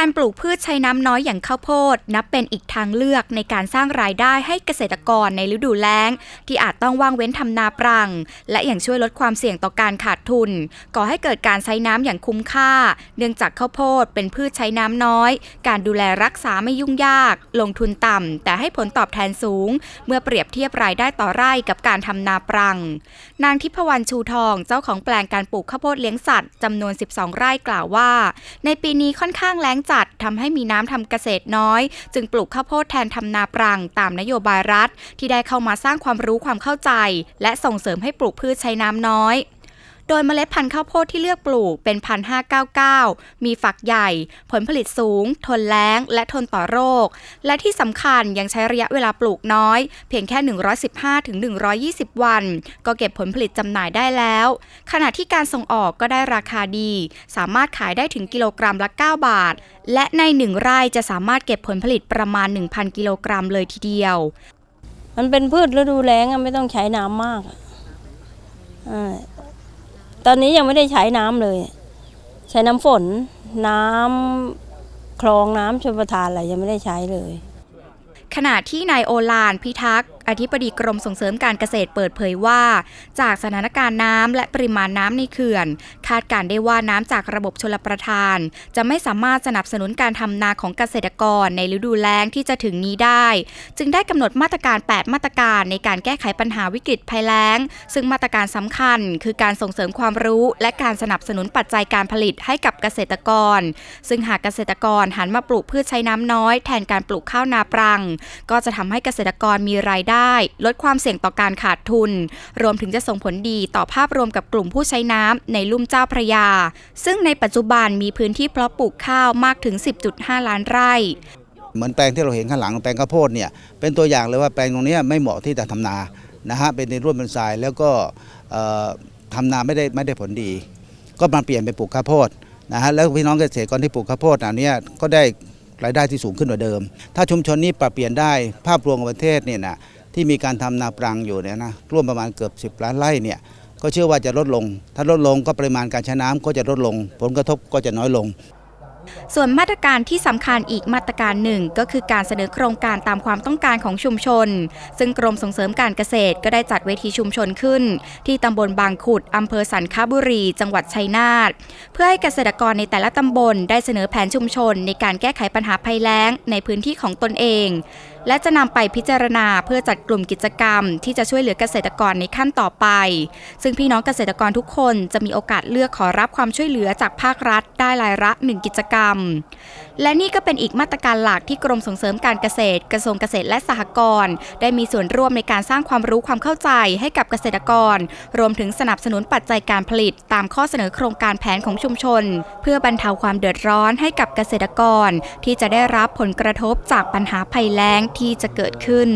การปลูกพืชใช้น้ำน้อยอย่างข้าวโพด นับเป็นอีกทางเลือกในการสร้างรายได้ให้เกษตรกรในฤดูแล้ง ที่อาจต้องว่างเว้นทำนาปรัง และอย่างช่วยลดความเสี่ยงต่อการขาดทุน ก่อให้เกิดการใช้น้ำอย่างคุ้มค่า เนื่องจากข้าวโพดเป็นพืชใช้น้ำน้อย การดูแลรักษาไม่ยุ่งยาก ลงทุนต่ำแต่ให้ผลตอบแทนสูง เมื่อเปรียบเทียบรายได้ต่อไร่กับการทำนาปรัง นางทิพวรรณชูทองเจ้าของแปลงการปลูกข้าวโพดเลี้ยงสัตว์จำนวน 12 ไร่กล่าวว่า ในปีนี้ค่อนข้างแล้งจัดทำให้มีน้ำทำเกษตรน้อย จึงปลูกข้าวโพดแทนทำนาปรังตามนโยบายรัฐ ที่ได้เข้ามาสร้างความรู้ความเข้าใจ และส่งเสริมให้ปลูกพืชใช้น้ำน้อย โดยเมล็ดพันธุ์ข้าวโพดที่เลือกปลูกเป็นพันธุ์599มีฝักใหญ่ ผลผลิตสูง ทนแล้ง และทนต่อโรค และที่สำคัญยังใช้ระยะเวลาปลูกน้อย เพียงแค่ 115ถึง120 วัน ก็เก็บผลผลิตจำหน่ายได้แล้ว ขณะที่การส่งออกก็ได้ราคาดี สามารถขายได้ถึงกิโลกรัมละ 9 บาท และใน1ไร่จะสามารถเก็บผลผลิตประมาณ 1,000 กิโลกรัมเลยทีเดียว มันเป็นพืชฤดูแล้งไม่ต้องใช้น้ำมากอ่า ตอนนี้ยังไม่ได้ใช้น้ำเลย ใช้น้ำฝน น้ำคลองน้ำชลประทานอะไรยังไม่ได้ใช้เลย ขณะที่นายโอลานพิทักษ์ อธิบดีกรมส่งเสริมการเกษตรเปิดเผยว่า จากสถานการณ์น้ำและปริมาณน้ำในเขื่อน คาดการได้ว่าน้ำจากระบบชลประทาน จะไม่สามารถสนับสนุนการทำนาของเกษตรกรในฤดูแล้งที่จะถึงนี้ได้ จึงได้กำหนดมาตรการ 8 มาตรการในการแก้ไขปัญหาวิกฤตภัยแล้ง ซึ่งมาตรการสำคัญ คือการส่งเสริมความรู้ และการสนับสนุนปัจจัยการผลิตให้กับเกษตรกร ซึ่งหากเกษตรกรหันมาปลูกพืชใช้น้ำน้อย แทนการปลูกข้าวนาปรัง ก็จะทำให้เกษตรกรมีรายได้ลดความเสี่ยงต่อการขาดทุน รวมถึงจะส่งผลดีต่อภาพรวมกับกลุ่มผู้ใช้น้ำในลุ่มเจ้าพระยา ซึ่งในปัจจุบันมีพื้นที่เพาะปลูกข้าวมากถึง 10.5 ล้านไร่เหมือนแปลงที่เราเห็นข้างหลังแปลงข้าวโพดเนี่ยเป็นตัวอย่างเลยว่าแปลงตรงนี้ไม่เหมาะที่จะทำนานะฮะเป็นในร่วนเป็นทรายแล้วก็เอ่อทำนาไม่ได้ไม่ได้ผลดี ก็มาเปลี่ยนไปปลูกข้าวโพดนะฮะแล้วพี่น้องเกษตรกรที่ปลูกข้าวโพดอันนี้ก็ได้รายได้ที่สูงขึ้นกว่าเดิม ถ้าชุมชนนี้ปรับเปลี่ยนได้ภาพรวมของประเทศเนี่ยนะ ที่มีการทำนาปรังอยู่เนี่ยนะร่วมประมาณเกือบ 10 ล้านไร่เนี่ยก็เชื่อว่าจะลดลง ถ้าลดลงก็ปริมาณการใช้น้ำก็จะลดลง ผลกระทบก็จะน้อยลง ส่วนมาตรการที่สำคัญอีกมาตรการหนึ่งก็คือการเสนอโครงการตามความต้องการของชุมชน ซึ่งกรมส่งเสริมการเกษตรก็ได้จัดเวทีชุมชนขึ้น ที่ตำบลบางขุดอำเภอสันคบุรี จังหวัดชัยนาทเพื่อให้เกษตรกรในแต่ละตำบลได้เสนอแผนชุมชน ในการแก้ไขปัญหาภัยแล้งในพื้นที่ของตนเอง และจะนำไปพิจารณาเพื่อจัดกลุ่มกิจกรรม ที่จะช่วยเหลือเกษตรกรในขั้นต่อไป ซึ่งพี่น้องเกษตรกรทุกคนจะมีโอกาสเลือกขอรับความช่วยเหลือจากภาครัฐ ได้รายละหนึ่งกิจกรรมกรรม และนี่ก็เป็นอีกมาตรการหลักที่กรมส่งเสริมการเกษตร กระทรวงเกษตรและสหกรณ์ได้มีส่วนร่วมในการสร้างความรู้ความเข้าใจให้กับเกษตรกร รวมถึงสนับสนุนปัจจัยการผลิต ตามข้อเสนอโครงการแผนของชุมชน เพื่อบรรเทาความเดือดร้อนให้กับเกษตรกร ที่จะได้รับผลกระทบจากปัญหาภัยแล้งที่จะเกิดขึ้น